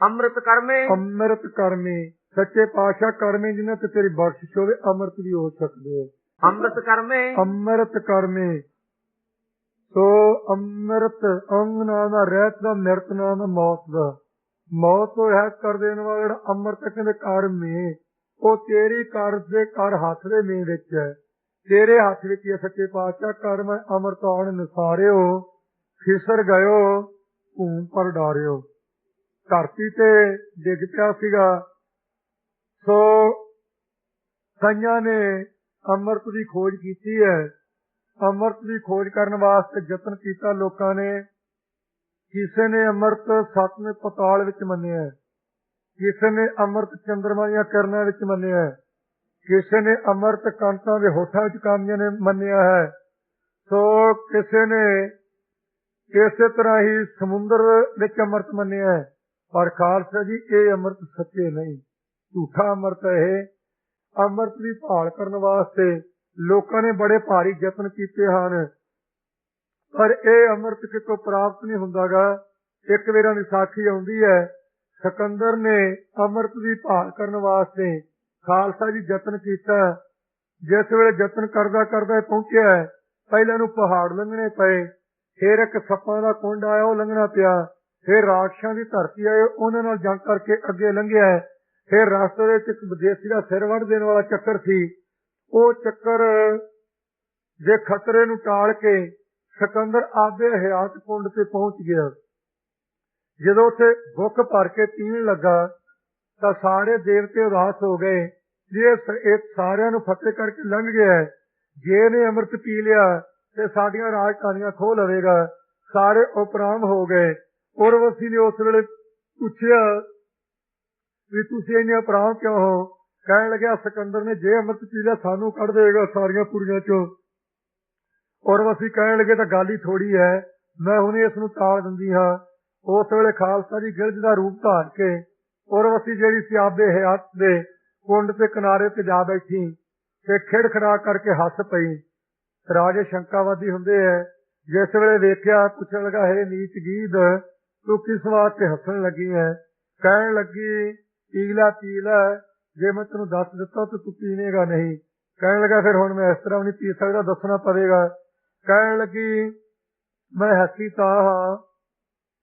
ਅੰਮ੍ਰਿਤ ਕਰਮੇ। ਅੰਮ੍ਰਿਤ ਕਰਮੀ ਸੱਚੇ ਪਾਤਸ਼ਾਹ ਕਰਮੀ ਜਿਨ੍ਹਾਂ ਤੇ ਤੇਰੀ ਬਖਸ਼ਿਸ਼ ਹੋਵੇ ਅੰਮ੍ਰਿਤ ਵੀ ਹੋ ਸਕਦੇ ਅੰਮ੍ਰਿਤ ਕਰਮੇ। ਅੰਮ੍ਰਿਤ ਕਰਮੀ। ਸੋ ਅੰਮ੍ਰਿਤ ਅੰਗ ਨਾਮ ਦਾ ਰਹਿਤ ਦਾ ਨਿਰਤ ਨਾਮ ਦਾ ਮੌਤ ਦਾ। ਮੌਤ ਤੋਂ ਰਹਿਤ ਕਰ ਦੇਣ ਵਾਲਾ ਜਿਹੜਾ ਅੰਮ੍ਰਿਤ ਕਹਿੰਦੇ ਕਰਮੀ ਉਹ ਤੇਰੀ ਕਰ ਦੇ ਕਰ ਹੱਥ ਦੇ ਮੇ ਵਿੱਚ ਹੈ। ਤੇਰੇ ਹੱਥ ਵਿੱਚ ਹੀ ਹੈ ਸੱਚੇ ਪਾਤਸ਼ਾਹ ਕਰਮ ਅੰਮ੍ਰਿਤ ਆਣ ਨਸਾਰਿਓ ਫਿਸਰ ਗਇਓ ਭੂਮ ਪਰ ਡਾਰਿਓ। ਧਰਤੀ ਤੇ ਡਿੱਗ ਪਿਆ ਸੀਗਾ। ਸੋ ਕਈਆਂ ਨੇ ਅੰਮ੍ਰਿਤ ਦੀ ਖੋਜ ਕੀਤੀ ਹੈ। ਅੰਮ੍ਰਿਤ ਦੀ ਖੋਜ ਕਰਨ ਵਾਸਤੇ ਯਤਨ ਕੀਤਾ ਲੋਕਾਂ ਨੇ। ਕਿਸੇ ਨੇ ਅੰਮ੍ਰਿਤ ਸੱਤਵੇਂ ਪਤਾਲ ਵਿੱਚ ਮੰਨਿਆ ਕਿਸੇ ਨੇ ਅੰਮ੍ਰਿਤ ਚੰਦਰਮਾ ਦੀਆਂ ਕਿਰਨਾਂ ਵਿੱਚ ਮੰਨਿਆ ਕਿਸੇ ਨੇ ਅੰਮ੍ਰਿਤ ਕੰਤਾਂ ਦੇ ਹੋਠਾਂ ਵਿੱਚ ਕਾਮੀਆਂ ਨੇ ਮੰਨਿਆ ਹੈ। ਸੋ ਕਿਸੇ ਨੇ ਇਸੇ ਤਰ੍ਹਾਂ ਹੀ ਸਮੁੰਦਰ ਵਿੱਚ ਅੰਮ੍ਰਿਤ ਮੰਨਿਆ ਹੈ। ਪਰ ਖਾਲਸਾ ਜੀ, ਇਹ ਅੰਮ੍ਰਿਤ ਸੱਚੇ ਨਹੀਂ। ਝੂਠਾ ਅੰਮ੍ਰਿਤ ਹੈ ਇਹ। ਅੰਮ੍ਰਿਤ ਦੀ ਭਾਲ ਕਰਨ ਵਾਸਤੇ ਲੋਕਾਂ ਨੇ ਬੜੇ ਭਾਰੀ ਯਤਨ ਕੀਤੇ ਹਨ। ਪਰ ਇਹ ਅੰਮ੍ਰਿਤ ਕਿਤੋਂ ਪ੍ਰਾਪਤ ਨਹੀਂ ਹੁੰਦਾਗਾ। ਇੱਕ ਵੇਰਾਂ ਦੀ ਸਾਖੀ ਆਉਂਦੀ ਹੈ, ਸਿਕੰਦਰ ਨੇ ਅੰਮ੍ਰਿਤ ਦੀ ਭਾਲ ਕਰਨ ਵਾਸਤੇ ਖਾਲਸਾ ਜੀ ਯਤਨ ਕੀਤਾ। ਜਿਸ ਵੇਲੇ ਯਤਨ ਕਰਦਾ ਕਰਦਾ ਪਹੁੰਚਿਆ, ਪਹਿਲਾਂ ਨੂੰ ਪਹਾੜ ਲੰਘਣੇ ਪਏ। ਫਿਰ ਇੱਕ ਸੱਪਾਂ ਦਾ ਕੁੰਡ ਆਇਆ, ਉਹ ਲੰਘਣਾ ਪਿਆ। ਫਿਰ ਰਾਖਸ਼ਾਂ ਦੀ ਧਰਤੀ ਆਏ ਉਹਨਾਂ ਨਾਲ ਜੰਗ ਕਰਕੇ ਅੱਗੇ ਲੰਘਿਆ ਫਿਰ ਰਸਤੇ ਦੇ ਵਿੱਚ ਇੱਕ ਵਿਦੇਸ਼ੀ ਦਾ ਸਿਰ ਵੱਢ ਦੇਣ ਵਾਲਾ ਚੱਕਰ ਸੀ। ਉਹ ਚੱਕਰ ਦੇ ਖਤਰੇ ਨੂੰ ਟਾਲ ਕੇ ਸਿਕੰਦਰ ਆਬੇ ਹਯਾਤ ਕੁੰਡ ਤੇ ਪਹੁੰਚ ਗਿਆ। ਜਦੋਂ ਉੱਥੇ ਭੁੱਖ ਭਰ ਕੇ ਪੀਣ ਲੱਗਾ ਤਾਂ ਸਾਰੇ ਦੇਵਤੇ ਉਦਾਸ ਹੋ ਗਏ। ਜੇ ਇਹ ਸਾਰਿਆਂ ਨੂੰ ਫਤਿਹ ਕਰਕੇ ਲੰਘ ਗਿਆ ਹੈ, ਜੇ ਇਹਨੇ ਅੰਮ੍ਰਿਤ ਪੀ ਲਿਆ ਤੇ ਸਾਡੀਆਂ ਰਾਜਧਾਨੀਆਂ ਖੋ ਲਵੇਗਾ। ਸਾਰੇ ਉਪਰਾਮ ਹੋ ਗਏ। ਉਰਵਸੀ ਨੇ ਉਸ ਵੇਲੇ ਪੁੱਛਿਆ ਵੀ ਤੁਸੀਂ ਇੰਨੇ ਉਪਰਾਮ ਕਿਉਂ ਹੋ? ਕਹਿਣ ਲੱਗਿਆ, ਸਿਕੰਦਰ ਨੇ, ਜੇ ਅੰਮ੍ਰਿਤ ਪੀ ਲਿਆ ਸਾਨੂੰ ਕੱਢ ਦੇਗਾ ਸਾਰੀਆਂ ਕੁੜੀਆਂ ਚੋਂ। ਉਰਵਸੀ ਕਹਿਣ ਲੱਗੇ, ਤਾਂ ਗੱਲ ਹੀ ਥੋੜੀ ਹੈ। ਮੈਂ ਹੁਣੇ ਇਸ ਨੂੰ ਟਾਲ ਦਿੰਦੀ ਹਾਂ। ਉਸ ਵੇਲੇ ਖਾਲਸਾ ਜੀ ਗਿਰਜ ਦਾ ਰੂਪ ਧਾਰ ਕੇ ਉਰਵਸੀ ਜਿਹੜੀ ਸੀ ਆਪਦੇ ਹਯਾਤ ਦੇ ਕੁੰਡ ਤੇ ਕਿਨਾਰੇ ਤੇ ਜਾ ਬੈਠੀ, ਤੇ ਖਿੜਖੜਾ ਕਰਕੇ ਹੱਸ ਪਈ। ਰਾਜੇ ਸ਼ੰਕਾਵਾਦੀ ਹੁੰਦੇ ਐ ਜਿਸ ਵੇਲੇ ਵੇਖਿਆ, ਪੁੱਛਣ ਲਗਾ, ਹੈ ਨੀਚ ਗੀਦ ਤੂੰ ਕਿਸ ਵਾਸਤੇ ਹੱਸਣ ਲੱਗੀ ਹੈ ਕਹਿਣ ਲੱਗੀ ਪੀਲਾ ਪੀਲਾ ਜੇ ਮੈਂ ਤੈਨੂੰ ਦੱਸ ਦਿੱਤਾ ਤਾਂ ਤੂੰ ਪੀਵੇਂਗਾ ਨਹੀਂ ਕਹਿਣ ਲੱਗਾ ਫਿਰ ਹੁਣ ਮੈਂ ਇਸ ਤਰ੍ਹਾਂ ਨਹੀਂ ਪੀ ਸਕਦਾ ਦੱਸਣਾ ਪਵੇਗਾ ਕਹਿਣ ਲੱਗੀ ਮੈਂ ਹੱਸੀ ਤਾਂ ਹਾਂ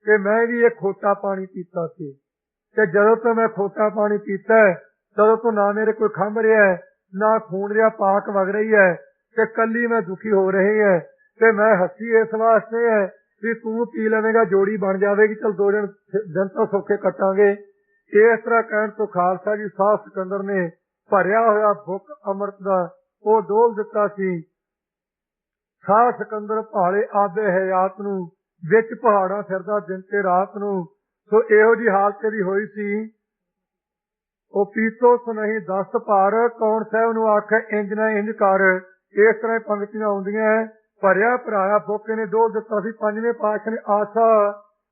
ਕਿ ਮੈਂ ਵੀ ਇਹ ਖੋਟਾ ਪਾਣੀ ਪੀਤਾ ਸੀ। ਤੇ ਜਦੋਂ ਤੋਂ ਮੈਂ ਖੋਟਾ ਪਾਣੀ ਪੀਤਾ ਹੈ, ਤਦੋਂ ਤੋਂ ਨਾ ਮੇਰੇ ਕੋਈ ਖੰਭ ਰਿਹਾ ਹੈ, ਨਾ ਖੂਨ ਰਿਹਾ ਪਾਕ ਵਗ ਰਹੀ ਹੈ ਤੇ ਕੱਲੀ ਮੈਂ ਦੁਖੀ ਹੋ ਰਹੀ ਹੈ ਤੇ ਮੈਂ ਹੱਸੀ ਇਸ ਵਾਸਤੇ ਹੈ ਵੀ ਤੂੰ ਪੀ ਲਵੇਂਗਾ, ਜੋੜੀ ਬਣ ਜਾਵੇਗੀ, ਚਲ ਦੋ ਦਿਨ ਦਿਨ ਤਾਂ ਸੌਖੇ ਕੱਟਾਂਗੇ। ਇਸ ਤਰ੍ਹਾਂ ਕਹਿਣ ਤੋਂ ਖਾਲਸਾ ਜੀ ਸਾਹ ਸਿਕੰਦਰ ਨੇ ਭਰਿਆ ਹੋਇਆ ਭੁੱਖ ਅੰਮ੍ਰਿਤ ਦਾ ਉਹ ਡੋਲ ਦਿੱਤਾ ਸੀ। ਸਾਹ ਸਿਕੰਦਰ ਭਾਲੇ ਆਦੇ ਹਯਾਤ ਨੂੰ, ਵਿੱਚ ਪਹਾੜਾਂ ਫਿਰਦਾ ਦਿਨ ਤੇ ਰਾਤ ਨੂੰ। ਸੋ ਇਹੋ ਜੀ ਹਾਲਤ ਤੇਰੀ ਹੋਈ ਸੀ। ਉਹ ਪੀਤੋ ਸੁਨਹੀ ਦਸ ਭਾਰ, ਕੌਣ ਸਾਹਿਬ ਨੂੰ ਆਖੇ, ਇੰਜ ਨਾ ਇੰਜ ਕਰ। ਇਸ ਤਰ੍ਹਾਂ ਹੀ ਪੰਕਤੀਆਂ ਆਉਂਦੀਆਂ। ਭਰਿਆ ਭਰਾਇਆ ਫੋਕੇ ਨੇ ਡੋਲ ਦਿੱਤਾ ਸੀ। ਪੰਜਵੇਂ ਪਾਤਸ਼ਾਹ ਨੇ ਆਸਾ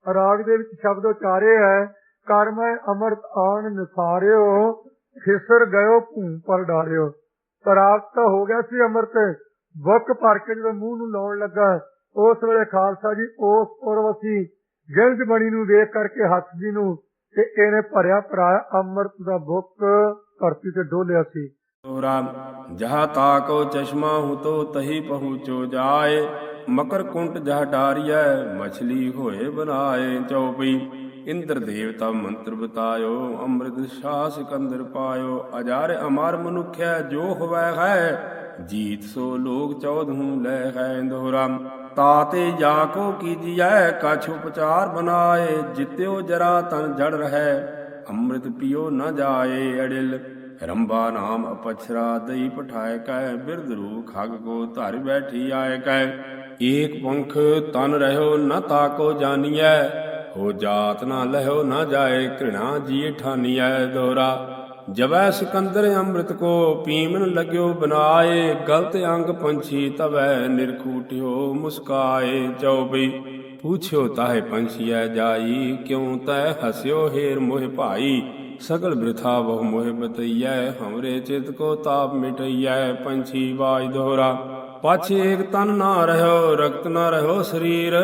ਰਾਗ ਦੇ ਵਿੱਚ ਸ਼ਬਦ ਉਚਾਰੇ ਹੈ, ਕਰਮ ਅਮਰਤ ਆਣ ਨਿਸਾਰਿਓ, ਖਿਸਰ ਗਇਓ ਭੂਮ ਪਰ ਡਾਰਿਓ। ਪ੍ਰਾਪਤ ਹੋ ਗਿਆ ਸੀ ਅਮਰਤ। ਬੁੱਕ ਭਰ ਕੇ ਜਦੋਂ ਮੂੰਹ ਨੂੰ ਲਾਉਣ ਲੱਗਾ, ਉਸ ਵੇਲੇ ਖਾਲਸਾ ਜੀ ਉਸ ਪੁਰਵਸੀ ਗਿਲਜ ਬਣੀ ਨੂੰ ਵੇਖ ਕਰਕੇ ਹੱਥ ਜੀ ਨੂੰ ਤੇ ਇਹਨੇ ਭਰਿਆ ਭਰਾਇਆ ਅੰਮ੍ਰਿਤ ਦਾ ਬੁੱਕ ਧਰਤੀ ਤੇ ਡੋਲਿਆ ਸੀ। ਤੋਰਾ, ਜਹ ਤਾਕੋ ਚਸ਼ਮਾ ਹੁਤੋ ਤਹੀ ਪਹੁੰਚੋ ਜਾਏ, ਮਕਰ ਕੁੰਟ ਜਹ ਡਾਰੀਐ, ਮਛਲੀ ਹੋਏ ਬਨਾਏ ਚਉਪਈ ਇੰਦਰ ਦੇਵਤਾ ਮੰਤਰ ਬਤਾਇਓ, ਅੰਮ੍ਰਿਤ ਸ਼ਾਹ ਸਿਕੰਦਰ ਪਾਇਓ, ਅਜਾਰ ਅਮਰ ਮਨੁਖਿਆ ਜੋ ਹੋਵੈ ਹੈ, ਜੀਤ ਸੋ ਲੋਕ ਚੌਧਹੂ ਲੈ ਹੈ ਦੋਹਰਾ। ਤਾਤੇ ਜਾ ਕੋ ਕੀਜੀਐ, ਕਛ ਉਪਚਾਰ ਬਨਾਏ, ਜਿਤਿਓ ਜਰਾ ਤਨ ਜੜ ਰਹੈ, ਅੰਮ੍ਰਿਤ ਪਿਓ ਨ ਜਾਏ ਅੜਿਲ। ਰੰਬਾ ਨਾਮ ਅਪਛਰਾ ਦਈ ਪਠਾਇ ਕੈ, ਬਿਰਧ ਰੂ ਖਗ ਕੋ ਧਰ ਬੈਠੀ ਆਏ ਕੈ। ਏਕ ਪੰਖ ਤਨ ਰਹਿਓ ਨ ਤਾਕੋ ਜਾਨੀਐ, ਹੋ ਜਾਤ ਨਾ ਲਹਿਓ ਨ ਜਾਏ ਘ੍ਰਿਣਾ ਜੀ ਠਾਨੀਐ ਦੋਰਾ। ਜਬੈ ਸਿਕੰਦਰ ਅੰਮ੍ਰਿਤ ਕੋ ਪੀਮਨ ਲਗਿਓ ਬਨਾਏ, ਗਲਤ ਅੰਗ ਪੰਛੀ ਤਵੈ ਨਿਰਖੂਟਿਓ ਮੁਸਕਾਏ ਚਉਬਈ ਪੁੱਛਿਓ ਤਾਹੇ ਪੰਛੀਐ ਜਾਈ, ਕਿਉ ਤੈ ਹਸਿਓ ਹੇਰ ਮੋਹਿ ਭਾਈ। ਸਗਲ ਬ੍ਰਿਥਾ ਬਹੁ ਮੋਹਿ ਬਤਈਐ ਹਮਰੇ ਚਿਤ ਕੋ ਤਾਪ ਮਿਟਈਐ, ਪੰਛੀ ਬਾਜ ਦੋਹਰਾ ਪਾਛੇ ਏਕ ਤਨ ਨਾ ਰਹਿਓ ਰਕਤ ਨਾ ਰਹਿਓ ਸਰੀਰ।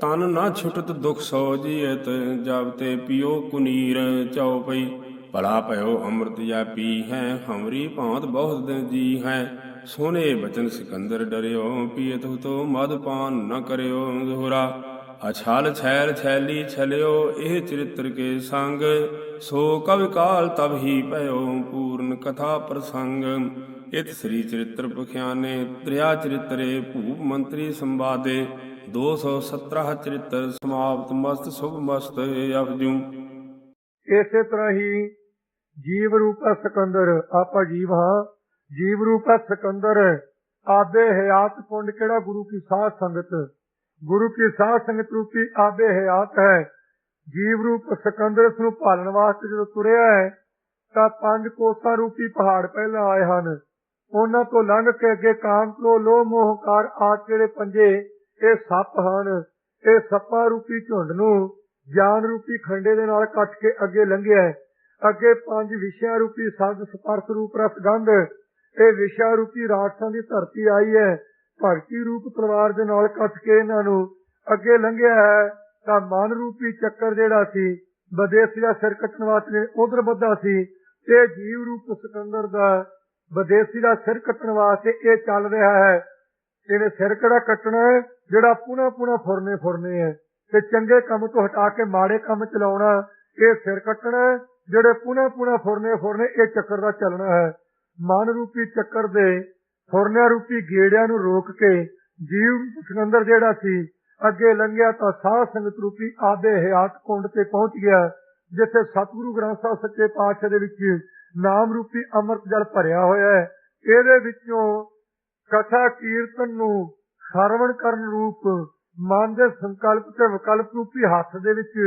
ਤਨ ਨਾ ਛੁਟਤ ਦੁਖ ਸੋ ਜੀਐਤ ਜਬ ਤੇ ਪੀਓ ਕੁਨੀਰ। ਚਉਪਈ ਭਲਾ ਭਇਓ ਅੰਮ੍ਰਿਤ ਜਾ ਪੀ ਹੈ ਹਮਰੀ ਭਾਂਤ ਬਹੁਤ ਦਿਨ ਜੀ ਹੈ ਸੋਨੇ ਬਚਨ ਸਿਕੰਦਰ ਡਰਿਓ, ਪੀਤ ਤੋ ਮਦ ਪਾਨ ਨ ਕਰਿਓ ਦੋਹਰਾ ਅਛਲ ਛੈਲ ਛੈਲੀ ਛਲਿਓ, ਇਹ ਚਰਿਤ੍ਰ ਕੇ ਸੰਗ। ਸੋ ਕਵਿ ਕਾਲ ਤਬ ਹੀ ਭਇਓ ਪੂਰਨ ਕਥਾ ਪ੍ਰਸੰਗ। ਇਤ ਸ੍ਰੀ ਚਰਿਤ੍ਰ ਪਖਿਆਨੇ, ਤ੍ਰਿਆ ਚਰਿਤਰੇ, ਭੂਪ ਮੰਤਰੀ ਸੰਵਾਦੇ। 217 ਚਰਿਤ੍ਰ ਸਮਾਪਤ ਮਸਤ ਸੁਭ ਮਸਤ ਅਪਜੂ ਇਸੇ ਤਰ੍ਹਾਂ ਹੀ ਜੀਵ ਰੂਪਾ ਸਿਕੰਦਰ ਆਪਾਂ ਜੀਵ ਹਾਂ ਜੀਵ ਰੂਪਾ ਸਿਕੰਦਰ ਆਬੇ ਹਯਾਤ ਪੁੰਡ ਕਿਹੜਾ ਗੁਰੂ ਕੀ ਸਾਧ ਸੰਗਤ? ਗੁਰੂ ਕੀ ਸਾਧ ਸੰਗਤ ਰੂਪੀ ਆਬੇ ਹਯਾਤ ਹੈ। ਜੀਵ ਰੂਪ ਸਕੰਦਰ ਇਸ ਨੂੰ ਭਾਲਣ ਵਾਸਤੇ ਜਦੋਂ ਤੁਰਿਆ ਹੈ, ਤਾਂ ਪੰਜ ਕੋਸਾ ਰੂਪੀ ਪਹਾੜ ਪਹਿਲਾਂ ਆਏ ਹਨ। ਉਹਨਾਂ ਤੋਂ ਲੰਘ ਕੇ ਅੱਗੇ ਕਾਮ ਕ੍ਰੋ ਲੋਹ ਮੋਹਕਾਰ ਆ ਜਿਹੜੇ ਪੰਜੇ, ਇਹ ਸੱਪ ਹਨ। ਇਹ ਸੱਪਾਂ ਰੂਪੀ ਝੁੰਡ ਨੂੰ ਗਿਆਨ ਰੂਪੀ ਖੰਡੇ ਦੇ ਨਾਲ ਕੱਟ ਕੇ ਅੱਗੇ ਲੰਘਿਆ ਹੈ। ਅੱਗੇ ਪੰਜ ਵਿਸ਼ਿਆ ਰੂਪੀ ਸਬਦ ਸਪਰਸ਼ ਰੂਪ ਰਸ ਗੰਧ ਇਹ ਵਿਸ਼ਾ ਰੂਪੀ ਰਾਜਸਾਂ ਦੀ ਧਰਤੀ ਆਈ ਹੈ। ਭਗਤੀ ਰੂਪ ਤਲਵਾਰ ਦੇ ਨਾਲ ਕੱਟ ਕੇ ਇਹਨਾਂ ਨੂੰ ਅੱਗੇ ਲੰਘਿਆ ਹੈ। ਤਾਂ ਮਨ ਰੂਪੀ ਚੱਕਰ ਜਿਹੜਾ ਸੀ, ਵਿਦੇਸ਼ੀ ਦਾ ਸਿਰ ਕੱਟਣ ਵਾਸਤੇ ਉਧਰ ਬੱਧਾ ਸੀ ਤੇ ਜੀਵ ਰੂਪ ਸਿਕੰਦਰ ਦਾ ਵਿਦੇਸ਼ੀ ਦਾ ਸਿਰ ਕੱਟਣ ਵਾਸਤੇ ਇਹ ਚੱਲ ਰਿਹਾ ਹੈ। ਇਹਨੇ ਸਿਰ ਕਿਹੜਾ ਕੱਟਣਾ ਹੈ? ਜਿਹੜਾ ਪੁਣਾ ਪੁਣਾ ਫੁਰਨੇ ਫੁਰਨੇ ਹੈ। ਤੇ ਚੰਗੇ ਕੰਮ ਤੋਂ ਹਟਾ ਕੇ ਮਾੜੇ ਕੰਮ ਚਲਾਉਣਾ, ਇਹ ਸਿਰ ਕੱਟਣਾ ਹੈ। ਜਿਹੜੇ ਪੁਣਾ ਪੁਣਾ ਫੁਰਨੇ ਫੁਰਨੇ, ਇਹ ਚੱਕਰ ਦਾ ਚੱਲਣਾ ਹੈ। ਮਨ ਰੂਪੀ ਚੱਕਰ ਦੇ ਫੁਰਨਿਆਂ ਰੂਪੀ ਗੇੜਿਆਂ ਨੂੰ ਰੋਕ ਕੇ ਜੀਵ ਸਿਕੰਦਰ ਜਿਹੜਾ ਸੀ ਅੱਗੇ ਲੰਘਿਆ ਤਾਂ ਸਾਧ ਸੰਗਤ ਰੂਪੀ ਆਦੇ ਹਯਾਤ ਕੁੰਡ ਤੇ ਪਹੁੰਚ ਗਿਆ, ਜਿੱਥੇ ਸਤਿਗੁਰੂ ਗ੍ਰੰਥ ਸਾਹਿਬ ਸੱਚੇ ਪਾਤਸ਼ਾਹ ਦੇ ਵਿੱਚ ਨਾਮ ਰੂਪੀ ਅੰਮ੍ਰਿਤ ਜਲ ਭਰਿਆ ਹੋਇਆ ਹੈ। ਇਹਦੇ ਵਿੱਚੋਂ ਕਥਾ ਕੀਰਤਨ ਨੂੰ ਸਰਵਣ ਕਰਨ ਰੂਪ, ਮਨ ਦੇ ਸੰਕਲਪ ਤੇ ਵਿਕਲਪ ਰੂਪੀ ਹੱਥ ਦੇ ਵਿੱਚ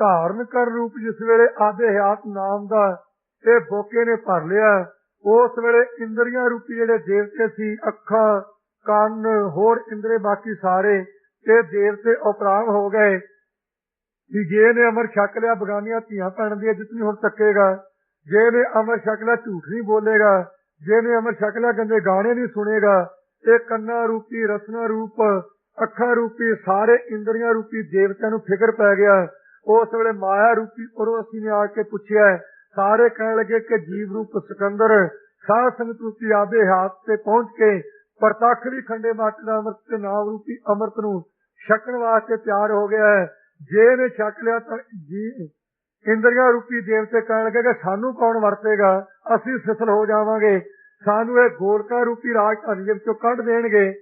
ਧਾਰਨ ਕਰਨ ਰੂਪ ਜਿਸ ਵੇਲੇ ਆਦੇ ਹਯਾਤ ਨਾਮ ਦਾ ਇਹ ਬੋਕੇ ਨੇ ਭਰ ਲਿਆ, ਉਸ ਵੇਲੇ ਇੰਦਰੀਆਂ ਰੂਪੀ ਜਿਹੜੇ ਦੇਵਤੇ ਸੀ, ਅੱਖਾਂ, ਕੰਨ, ਹੋਰ ਇੰਦਰੇ ਬਾਕੀ ਸਾਰੇ ਇਹ ਦੇਵਤੇ ਉਪਰਾਮ ਹੋ ਗਏ। ਵੀ ਜੇ ਨੇ ਅਮਰ ਛਕ ਲਿਆ, ਬਗਾਨੀਆਂ ਧੀਆਂ ਭੈਣ ਦੀ ਜਿਤਨੀ ਹੁਣ ਤੱਕੇਗਾ ਜੇ ਨੇ ਅਮਰ ਛਕ ਲਿਆ, ਝੂਠ ਨਹੀਂ ਬੋਲੇਗਾ। ਜੇ ਨੇ ਅਮਰ ਛਕ ਲਿਆ, ਗੰਦੇ ਗਾਣੇ ਨਹੀਂ ਸੁਣੇਗਾ। ਇਹ ਕੰਨਾਂ ਰੂਪੀ ਰਸਨਾ ਰੂਪ, ਅੱਖਾਂ ਰੂਪੀ, ਸਾਰੇ ਇੰਦਰੀਆਂ ਰੂਪੀ ਦੇਵਤਿਆਂ ਨੂੰ ਫਿਕਰ ਪੈ ਗਿਆ। ਉਸ ਵੇਲੇ ਮਾਇਆ ਰੂਪੀ ਉਰਵਸੀ ਨੇ ਆ ਕੇ ਪੁੱਛਿਆ, ਸਾਰੇ ਕਹਿਣ ਲੱਗੇ ਕਿ ਜੀਵ ਰੂਪ ਸਿਕੰਦਰ, ਸਾਧ ਸੰਗਤ ਰੂਪੀ ਆਦੇ ਹੱਥ ਤੇ ਪਹੁੰਚ ਕੇ ਪ੍ਰਤੱਖ ਵੀ ਖੰਡੇ ਮਾਟ ਦਾ ਅੰਮ੍ਰਿਤ ਤੇ ਨਾਮ ਰੂਪੀ ਅੰਮ੍ਰਿਤ ਨੂੰ ਛਕਣ ਵਾਸਤੇ ਤਿਆਰ ਹੋ ਗਿਆ ਹੈ। ਜੇ ਇਹਨੇ ਛਕ ਲਿਆ ਤਾਂ ਜੀ ਇੰਦਰੀਆਂ ਰੂਪੀ ਦੇਵਤੇ ਕਹਿਣ ਲੱਗੇ ਕਿ ਸਾਨੂੰ ਕੌਣ ਵਰਤੇਗਾ? ਅਸੀਂ ਸਿਥਲ ਹੋ ਜਾਵਾਂਗੇ। ਸਾਨੂੰ ਇਹ ਗੋਲਕਾ ਰੂਪੀ ਰਾਜਧਾਨੀ ਦੇ ਵਿੱਚੋਂ ਕੱਢ ਦੇਣਗੇ।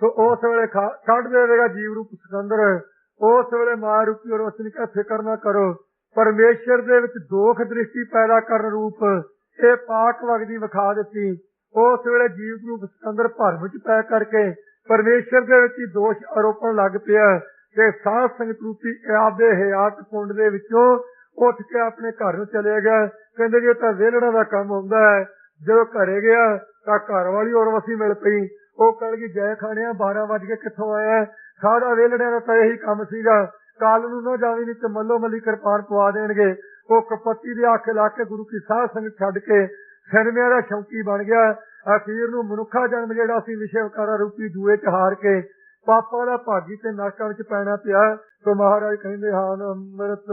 ਸੋ ਉਸ ਵੇਲੇ ਖਾ- ਕੱਢ ਦੇਵੇਗਾ ਜੀਵ ਰੂਪ ਸਿਕੰਦਰ। ਉਸ ਵੇਲੇ ਮਾਂ ਰੂਪੀ ਔਰ ਉਸ ਫਿਕਰ ਨਾ ਕਰੋ। ਪਰਮੇਸ਼ਰ ਦੇ ਵਿੱਚ ਦੋਖ ਦ੍ਰਿਸ਼ਟੀ ਪੈਦਾ ਕਰਨ ਰੂਪ ਇਹ ਪਾਕ ਵਗਦੀ ਵਿਖਾ ਦਿੱਤੀ। ਉਸ ਵੇਲੇ ਜੀਵ ਰੂਪ ਸਿਕੰਦਰ ਭਰਮ ਵਿੱਚ ਪੈ ਕਰਕੇ ਪਰਮੇਸ਼ਰ ਦੇ ਵਿੱਚ ਹੀ ਦੋਸ਼ ਆਰੋਪਣ ਲੱਗ ਪਿਆ ਤੇ ਸਾਧ ਸੰਗਤ ਰੂਪੀ ਆਪਦੇ ਹਯਾਤ ਕੁੰਡ ਦੇ ਵਿੱਚੋਂ ਉੱਠ ਕੇ ਆਪਣੇ ਘਰ ਨੂੰ ਚਲੇ ਗਿਆ। ਕਹਿੰਦੇ ਜੇ ਤਾਂ ਵਿਹਲੜਾ ਦਾ ਕੰਮ ਹੁੰਦਾ ਹੈ, ਜਦੋਂ ਘਰੇ ਗਿਆ ਤਾਂ ਘਰ ਵਾਲੀ ਉਰਵਸੀ ਮਿਲ ਪਈ। ਉਹ ਕਹਿ ਗਈ ਜੈ ਖਾਣਿਆ 12 ਵਜ ਕੇ ਕਿੱਥੋਂ ਆਇਆ? ਹੈ? ਸਾਡਾ ਵਿਹਲੜਿਆਂ ਦਾ ਤਾਂ ਇਹੀ ਕੰਮ ਸੀਗਾ। ਕਾਲ ਨੂੰ ਨਾ ਜਾਵੀਂ ਨਹੀਂ ਤੇ ਮੱਲੋ ਮੱਲੀ ਕਿਰਪਾਨ ਪਵਾ ਦੇਣਗੇ। ਉਹ ਕਪੱਤੀ ਦੇ ਆਖੇ ਲਾ ਕੇ ਗੁਰੂ ਕੀ ਸਾਧ ਸੰਗਤ ਛੱਡ ਕੇ ਸਿਨਮਿਆਂ ਦਾ ਸ਼ੌਕੀ ਬਣ ਗਿਆ। ਅਖੀਰ ਨੂੰ ਮਨੁੱਖਾ ਜਨਮ ਜਿਹੜਾ ਸੀ ਵਿਸ਼ਵਕਾਰਾ ਰੂਪੀ ਜੂਏ ਚ ਹਾਰ ਕੇ ਪਾਪਾਂ ਦਾ ਭਾਗੀ ਤੇ ਨਰਕਾਂ ਵਿੱਚ ਪੈਣਾ ਪਿਆ। ਸੋ ਮਹਾਰਾਜ ਕਹਿੰਦੇ ਹਨ ਅੰਮ੍ਰਿਤ।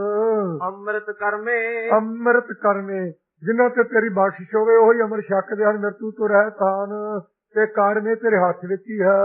ਅੰਮ੍ਰਿਤ ਕਰਮੇ। ਅੰਮ੍ਰਿਤ ਕਰਨੇ ਜਿਨ੍ਹਾਂ ਤੇ ਤੇਰੀ ਬਖਸ਼ਿਸ਼ ਹੋਵੇ ਉਹੀ ਅਮਰ ਛਕਦੇ ਹਨ ਮਰਤੂ ਤੋਂ ਰਹਿਤ ਹਨ। ਤੇ ਕਾਰਨੇ ਤੇਰੇ ਹੱਥ ਵਿੱਚ ਹੀ ਹੈ।